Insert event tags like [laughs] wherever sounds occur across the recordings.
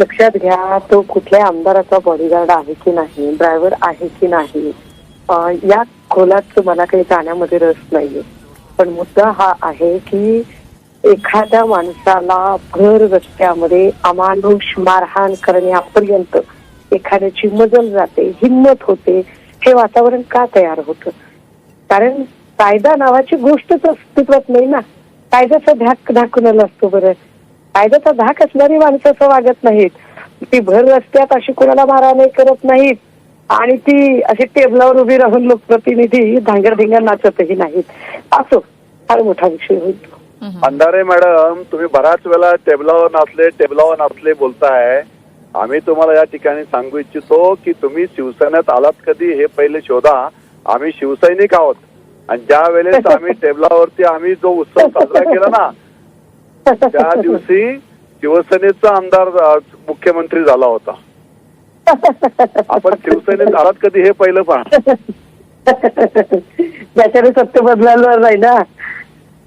लक्षात घ्या तो कुठल्या आमदाराचा बॉडीगार्ड आहे की नाही ड्रायव्हर आहे की नाही या खोलात मला काही जाण्यामध्ये रस नाहीये. पण मुद्दा हा आहे की एखाद्या माणसाला भर रस्त्यामध्ये अमानुष मारहाण करण्यापर्यंत एखाद्याची मजल जाते हिंमत होते हे वातावरण का तयार होतं? कारण कायदा नावाची गोष्टच अस्तित्वात नाही ना. कायद्याचा धाक धाकून असतो बरं. कायद्याचा धाक असणारी माणसं असं वागत नाहीत. ती भर रस्त्यात अशी कोणाला मारहाणी करत नाहीत. आणि ती अशी टेबलावर उभी राहून लोकप्रतिनिधी धांगरधिंगा नाचतही नाहीत. असो फार मोठा विषय होईल. अंधारे मॅडम तुम्ही बऱ्याच वेळा टेबलावर नाचले टेबलावर नाचले बोलताय. आम्ही तुम्हाला या ठिकाणी सांगू इच्छितो की तुम्ही शिवसेनेत आलात कधी हे पहिले शोधा. आम्ही शिवसैनिक आहोत. आणि ज्या वेळेस आम्ही [laughs] टेबलावरती आम्ही जो उत्सव साजरा केला ना त्या [laughs] दिवशी शिवसेनेचा आमदार मुख्यमंत्री झाला होता. आपण शिवसेनेत आलात कधी हे पहिलं पहा. ज्याच्याने सत्य बदलायला नाही ना.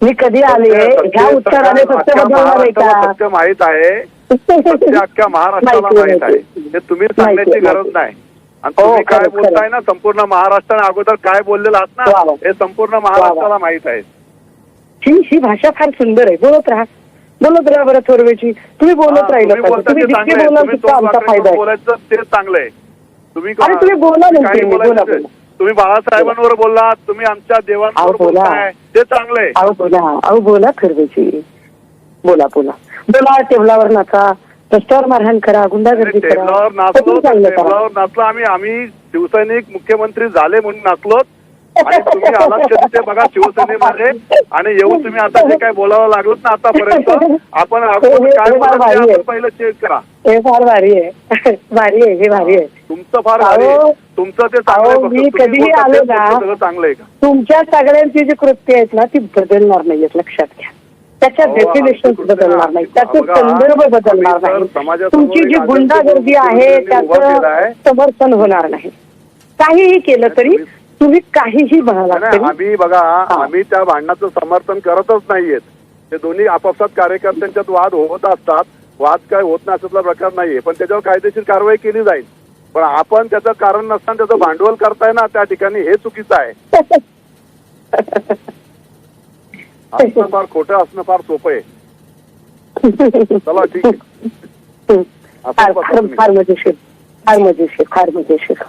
मी कधी आले ह्या उत्तराने सत्य बदलणार आहे महाराष्ट्राला का? सत्य माहीत आहे. सत्य अख्ख्या महाराष्ट्राला माहिती आहे. ते तुम्ही सांगण्याची गरज. नाही. आणि हो, तुम्ही काय खरं, खरं. बोलताय ना संपूर्ण महाराष्ट्राने अगोदर काय बोललेलं आहात ना. हे संपूर्ण महाराष्ट्राला माहीत आहे. ही ही भाषा फार सुंदर आहे. बोलत राहा. बोलत राहा बरं थोरवेची. तुम्ही बोलत राहिलं तुम्ही जितके. बोलाल तितका आमचा फायदा आहे. बोलायचं ते चांगलं आहे. तुम्ही अरे तुम्ही बोला बोला. तुम्ही. बाळासाहेबांवर बोललात तुम्ही आमच्या देवांवर बोला. बोलताय. ते चांगलं आहे. अहो बोला. अहो बोला थोरवेची. बोला बोला. बोला टेबलावर नाचा. रस्त्यावर मारहाण करा गुंडागर्दी करा. टेबलावर नाचलो टेबलावर नाचलो. आम्ही आम्ही शिवसैनिक मुख्यमंत्री झाले म्हणून नाचलो आणि तुम्ही आलात कधी ते बघा शिवसेनेमध्ये आणि येऊन तुम्ही आता जे काय बोलावं लागलं ना आतापर्यंत आपण काय पहिलं चेक करा हे फार भारी आहे [laughs] भारी आहे हे भारी आहे तुमचं फार भारी आहे. तुमचं ते चांगलं मी कधीही आलो ना. चांगलं आहे का तुमच्या सगळ्यांची जी कृत्य आहेत ना ती बदलणार नाहीयेत लक्षात घ्या त्याच्या डेफिनेशन बदलणार नाही. त्याचे संदर्भ बदलणार नाही तुमची जी गुंडागर्दी आहे. त्याचं समर्थन होणार नाही काहीही केलं तरी तुम्ही काहीही म्हणाला आम्ही बघा आम्ही त्या भांडणाचं समर्थन करतच नाहीयेत. ते दोन्ही आपापसात कार्यकर्त्यांच्यात वाद होत असतात. वाद काय होत नाही असातला प्रकार नाहीये. पण त्याच्यावर कायदेशीर कारवाई केली जाईल. पण आपण त्याचं कारण नसताना त्याचं भांडवल करताय ना त्या ठिकाणी हे चुकीचं आहे. असणं फार खोटं असणं फार सोपं आहे. चला ठीक आहे. [laughs] फार मजेशीर. फार मजेशीर फार मजेशीर.